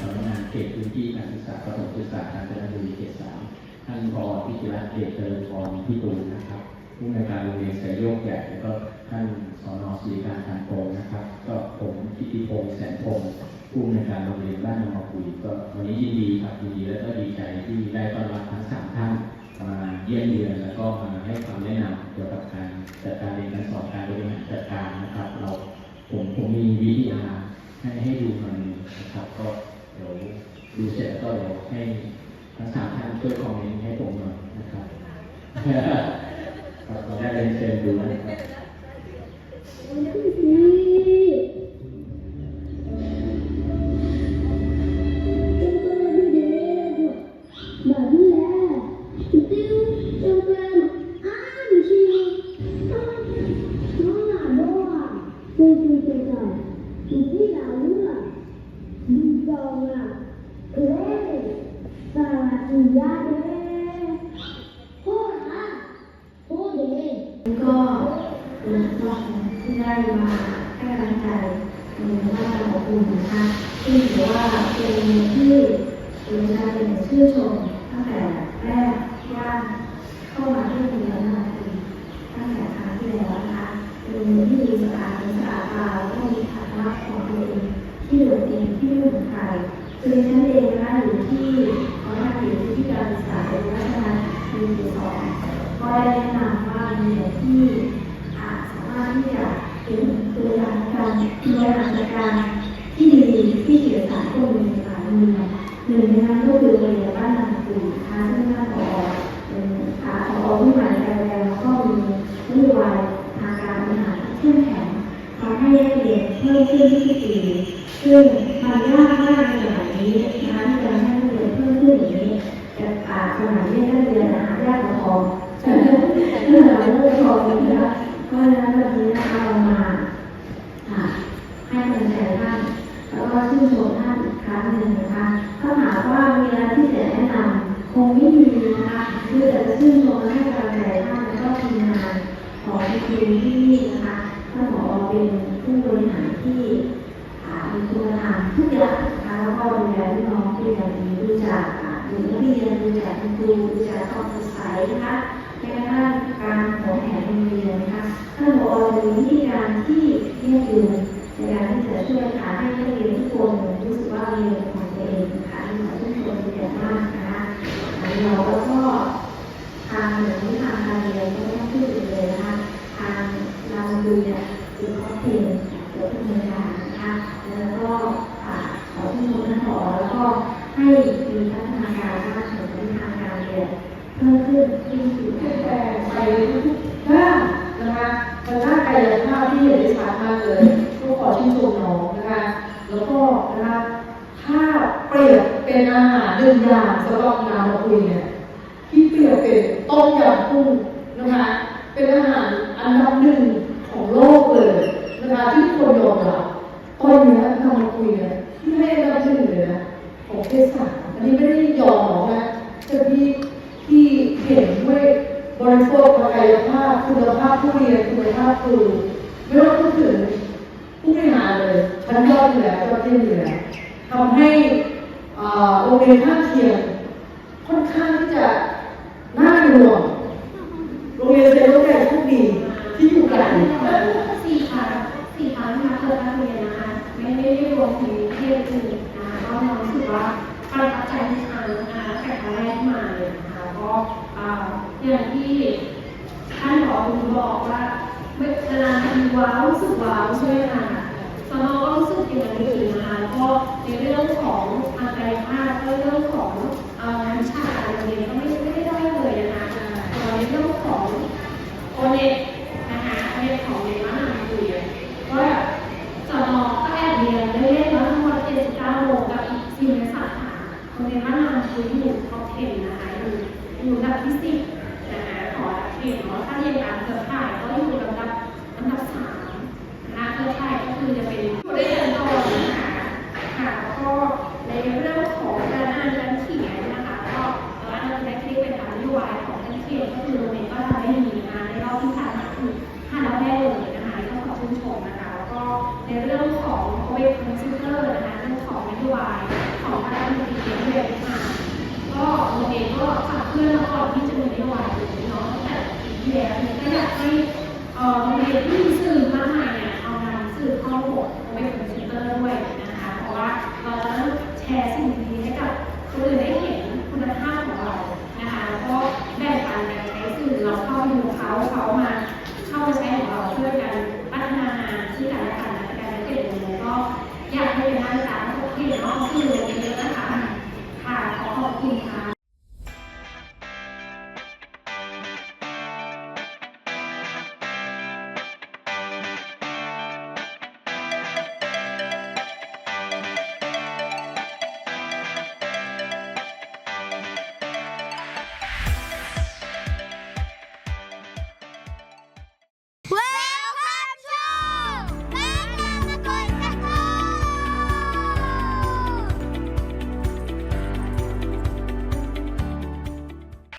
สำนักงานเขตพื้นที่การศึกษาประถมศึกษาการจนบุรีเขตสามท่านพอพิจิรัตเดชเจริญพรพิบูนะครับผู้ในการโรงเรียนสายโยกใหญ่แล้วก็ท่านสอนอศรีการทางโพงนะครับ ก็ผมกิตีพงศ์แสนพงศ์ผู้ในการโรงเรียนบ้านนอคุยก็วันนี้ยินดีครับยินดีและก็ดีใจที่ได้ต้อนรับทั้งสามท่านมาเยี่ยมเยือนแล้วก็มาให้คำแนะนำเกี่ยวกับการจัดการเรียนการสอนการบริหารจัดการนะครับ เราผมผมมีวิทยาให้ให้ดูมันนะครับก็ เดี๋ยวดูเสร็จแล้วก็เดี๋ยวให้ทั้งสามท่านช่วยคอมเมนต์ให้ผมหน่อยนะครับครับเราได้เรียนเชิญดูนะครับ ที่ได้มาให้กำลังใจในว่าการอบอุ่นะคะซึ่งถือว่าเป็นที่เป็นการเป็นชื่อชมตั้งแต่แรกย่างเข้ามาที่โรงเรียนนาทีตั้งแต่ครั้งที่แล้วนะคะเป็นที่มีสะอาดมีสะอาดตาแล้วก็มีฐานะของตัวเองที่โดดเด่นที่ไม่เหมือนใครคือฉันเองนะคะอยู่ที่ขอทานอยู่ที่การศึกษาเป็นวัฒนธรรมปีที่สองก็ได้แนะนำว่ามีที่อาจสามารถที่จะ เป็นตัวอย่างการบริหารจัดการที่ดีที่เกี่ยวกับพวกมีสายมือหนึ่งในนั้นก็คือโรงเรียนบ้านนางคูนะคะซึ่งท่านผอเป็นอาผอผู้ใหม่การแรงแล้วก็มีนโยบายทางการบริหารที่เข้มแข็งทำให้นักเรียนเพิ่มขึ้นทุกปีซึ่งมันยากมากในสมัยนี้นะคะที่จะให้นักเรียนเพิ่มขึ้นอย่างนี้แต่อาสมัยนี้นักเรียนหายากกว่าทองเรื่องราวเรื่องทองนะคะ ราะฉะนั้นวันนี้นะคะเรามาอ่าให้กำลังใจท่านแล้วก็ชื่นชมท่านอีกครั้งหนึ่งนะคะถ้าหากว่ามีอะไรที่จะแนะนำคงไม่มีนะคะคือแต่จะชื่นชมและให้กำลังใจท่านแล้วก็ทีมงานของทีมที่นี่นะคะท่านผอเป็นผู้บริหารที่อ่ามีคุณธรรมทุกอย่างนะคะแล้วก็ดูแลลูกน้องที่อย่างดีดูจากอ่าดูนักเรียนดูจากคุณครูดูจากความสดใสนะคะแม้กระทั่งการขอแผนโรงเรียนนะคะ ท่านบอจะมีวิธีการที่ยืดหยุ่นในการที่จะช่วยค่ะ เลยก็ขอชื่นชมน้องนะคะ แล้วก็นะคะถ้าเปรียบเป็นอาหารหนึ่งอย่างสำหรับงานเราคุยเนี่ยที่เปรียบเป็นต้มยำกุ้งนะคะ เป็นอาหารอันดับหนึ่งของโลกเลยนะคะที่คนยอมรับตอนเนี้ยทำมาคุยเนี่ยที่ให้อันดับหนึ่งเลยนะของเทศาอันนี้ไม่ได้ยอมหรอกนะแต่ที่ ที่เห็นด้วยบริโภคกายภาพคุณภาพผู้เรียนคุณภาพครูไม่ต้องพูดถึงผู้บริหารเลยชั้นย อดอยู่แล้วยอดเยี่ยมอยู่แล้วทำให้โรงเรียนข้างเคียงค่อนข้างที่จะน่าห่วงโรงเรียนเซนต์โลกใหญ่โชคดีที่อยู่ไกลสี่ครั้งสี่ครั้งนะคะเปิดการเรียนนะคะ ไม่ได้รวมถึงเทศอื่นนะคะก็เรารู้สึกว่าประทับใจทุกครั้งนะคะแต่ครั้งแรกมาเลยนะคะก็อย่างที่ท่านผอกคุณบอกว่าเวลาทีว้าวรู้สึกว้าวใช่ไหมคะ สมองก็รู้สึกอย่างนั้นจริงๆนะคะก็ในเรื่องของทางกายภาพก็เรื่องของงานวิชาการเรียนก็ไม่ไม่ได้ด้เลยนะคะแต่ในเรื่องของโอเน็ตนะคะโอเน็ตของเรียนมหาวิทยาลัยก็แบบสอนอก็แอบเรียนได้เล่นมาทั้งหมด79โมงกับอีก4สาขาโรงเรียนมหาวิทยาลัยอยู่ท็อป10นะคะอยู่อยู่อันดับที่10 ในเรื่องของการอ่านการเขียนนะคะก็เราอ่านการเขียนเป็นทางนโยบายของการเขียนก็คือโรงเรียนก็ทำได้ดีนะในรอบที่ผ่านมาคือผ่านเราได้เลยนะคะก็ขอบคุณชมนะคะแล้วก็ในเรื่องของเว็บคอมพิวเตอร์นะคะเรื่องของนโยบายของพระราชบัญญัติเรียนค่ะก็โรงเรียนก็ขับเคลื่อนมาก่อนที่จะมีนโยบายนี้เนาะตั้งแต่ปีที่แล้วก็อยากให้โรงเรียนที่มีสื่อมากมายเนี่ยเอานำสื่อเข้าบบเอาไปเป็นเซ็นเตอร์ด้วย ว่าเราต้องแชร์สิ่งดีๆให้กับคนอื่นได้เห็นคุณภาพของเรานะคะแล้วก็แบ่งปันกันใช้สื่อเราเข้าไปดูเขาเขามาเข้ามาใช้ของเราช่วยกันพัฒนางานที่กันและกันและการเก็บเงินก็อยากให้เป็นมาตรฐานทุกที่เนาะสื่อเยอะนะคะค่ะขอขอบคุณค่ะ